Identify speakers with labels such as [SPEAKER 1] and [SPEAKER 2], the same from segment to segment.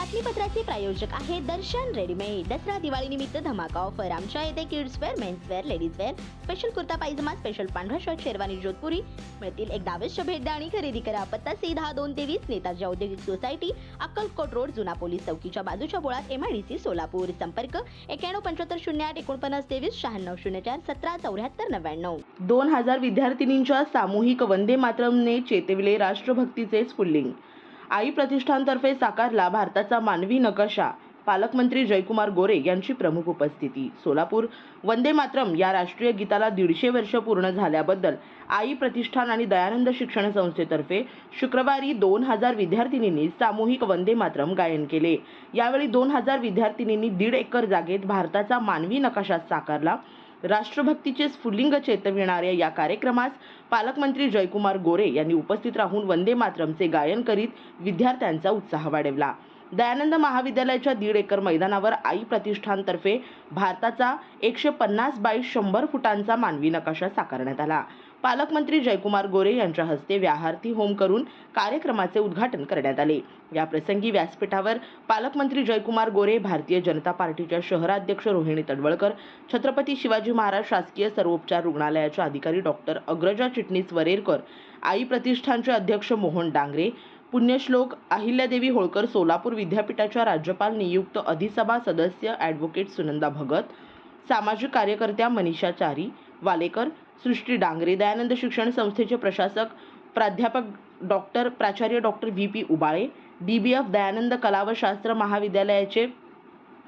[SPEAKER 1] बातमीपत्राचे प्रायोजक आहे दर्शन रेडीमेड दसरा दिवाळी निमित्त धमाका ऑफर आमच्या येथे kids wear mens wear ladies wear special kurta pyjama special पांढरा शर्ट शेरवानी जोधपुरी. मिळतील एक अवश्य भेट द्या आणि खरेदी करा. पत्ता सी दहा दोन तेवीस नेताजी औद्योगिक सोसायटी अक्कलकोट रोड जुना पोलीस चौकीच्या बाजूच्या बोळात एमआयडीसी सोलापूर. संपर्क एक्याण्णव पंच्याहत्तर शून्य आठ एकोणपन्नास तेवीस शहाण्णव शून्य चार सतरा चौऱ्याहत्तर नव्याण्णव.
[SPEAKER 2] दोन हजार विद्यार्थिनींच्या सामूहिक वंदे मातरमने चेतविले राष्ट्रभक्तीचे स्फुल्लिंग. आई प्रतिष्ठानतर्फे साकारला भारताचा मानवी नकाशा. पालकमंत्री जयकुमार गोरे यांची प्रमुख उपस्थिती. सोलापूर वंदे मातरम या राष्ट्रीय गीताला दीडशे वर्ष पूर्ण झाल्याबद्दल आई प्रतिष्ठान आणि दयानंद शिक्षण संस्थेतर्फे शुक्रवारी दोन हजार विद्यार्थिनींनी सामूहिक वंदे मातरम गायन केले. यावेळी दोन हजार विद्यार्थिनींनी दीड एकर जागेत भारताचा मानवी नकाशा साकारला. राष्ट्रभक्तीचे स्फुल्लिंग चेतविणाऱ्या या कार्यक्रमास पालकमंत्री जयकुमार गोरे यांनी उपस्थित राहून वंदे मातरमचे गायन करीत विद्यार्थ्यांचा उत्साह वाढवला. दयानंद महाविद्यालयाच्या दीड एकर मैदानावर आई प्रतिष्ठानतर्फे भारताचा एकशे पन्नास बाय शंभर फुटांचा मानवी नकाशा साकारण्यात आला. पालकमंत्री जयकुमार गोरे यांच्या हस्ते व्याहार्थी होम करून कार्यक्रमाचे उद्घाटन करण्यात आले. या प्रसंगी व्यासपीठावर पालकमंत्री जयकुमार गोरे भारतीय जनता पार्टीच्या शहराध्यक्ष रोहिणी तडवळकर छत्रपती शिवाजी महाराज शासकीय सर्वोपचार रुग्णालयाच्या अधिकारी डॉक्टर अग्रजा चिटणीस वरेरकर आई प्रतिष्ठानचे अध्यक्ष मोहन डांगरे पुण्यश्लोक अहिल्यादेवी होळकर सोलापूर विद्यापीठाच्या राज्यपाल नियुक्त अधिसभा सदस्य ॲडव्होकेट सुनंदा भगत सामाजिक कार्यकर्त्या मनीषा चारी वालेकर सृष्टी डांगरे दयानंद शिक्षण संस्थेचे प्रशासक प्राध्यापक डॉक्टर प्राचार्य doctor V P Ubale D B F Dayanand कला व शास्त्र महाविद्यालयाचे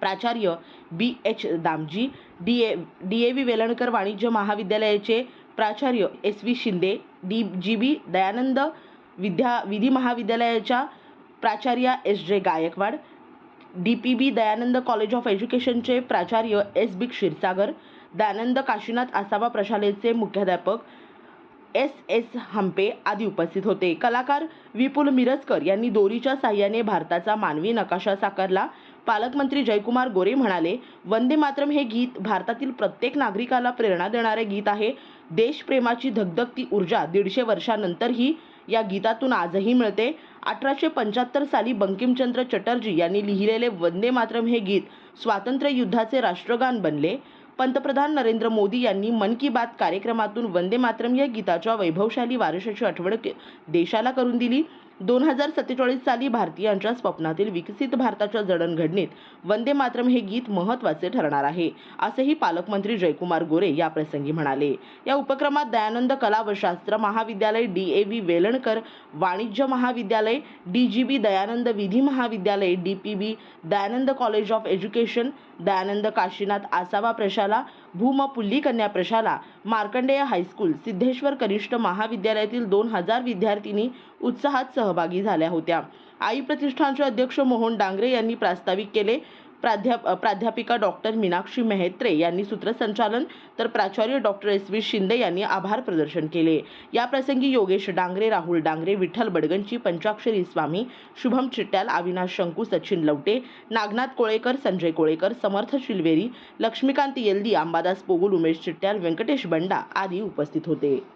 [SPEAKER 2] प्राचार्य B H Damji D A D A V Velankar वाणिज्य महाविद्यालयाचे प्राचार्य S V Shinde D G B Dayanand विद्या विधी महाविद्यालयाच्या प्राचार्या S J Gaikwad D P B Dayanand college of एज्युकेशनचे प्राचार्य एस बी क्षीरसागर दानंद काशीनाथ आसाबा प्रशालेचे मुख्याध्यापक एस एस हंपे आदी उपस्थित होते. कलाकार विपुल मिरजकर यांनी दोरीच्या साह्याने भारताचा मानवी नकाशा साकारला. पालकमंत्री जयकुमार गोरे म्हणाले वंदे मातरम हे गीत भारतातील प्रत्येक नागरिकाला प्रेरणा देणारे गीत आहे. देशप्रेमाची धगधगती ऊर्जा दीडशे वर्षानंतरही या गीतातून आजही मिळते. अठराशे पंच्याहत्तर साली बंकिमचंद्र चटर्जी यांनी लिहिलेले वंदे मातरम हे गीत स्वातंत्र्य युद्धाचे राष्ट्रगान बनले. पंतप्रधान नरेंद्र मोदी यांनी मन की बात कार्यक्रमातून वंदे मातरम या गीताच्या वैभवशाली वारशाची आठवण देशाला करून दिली. दोन हजार सत्तेचाळीस साली भारतीयांच्या स्वप्नातील विकसित भारताच्या जडणघडणीत वंदे मातरम हे गीत महत्त्वाचे ठरणार आहे असेही पालकमंत्री जयकुमार गोरे या प्रसंगी म्हणाले. या उपक्रमात दयानंद कला व शास्त्र महाविद्यालय डी ए व्ही वेलणकर वाणिज्य महाविद्यालय डी जी बी दयानंद विधी महाविद्यालय D P B Dayanand college of education Dayanand Kashinath Asawa प्रशाला भूमपुल्ली कन्या प्रशाला मार्कंडेय हायस्कूल सिद्धेश्वर कनिष्ठ महाविद्यालयातील दोन हजार विद्यार्थिनी उत्साहात सहभागी झाल्या होत्या. आई प्रतिष्ठानचे अध्यक्ष मोहन डांगरे यांनी प्रास्ताविक केले प्राध्याप प्राध्यापिका डॉक्टर मीनाक्षी मेहत्रे यांनी सूत्रसंचालन तर प्राचार्य डॉक्टर एस व्ही शिंदे यांनी आभार प्रदर्शन केले. या प्रसंगी योगेश डांगरे राहुल डांगरे विठ्ठल बडगंची पंचाक्षरी स्वामी शुभम चिट्ट्याल अविनाश शंकू सचिन लवटे नागनाथ कोळेकर संजय कोळेकर समर्थ शिलवेरी लक्ष्मीकांत येल्दी अंबादास पोगुल उमेश चिट्ट्याल व्यंकटेश बंडा आदी उपस्थित होते.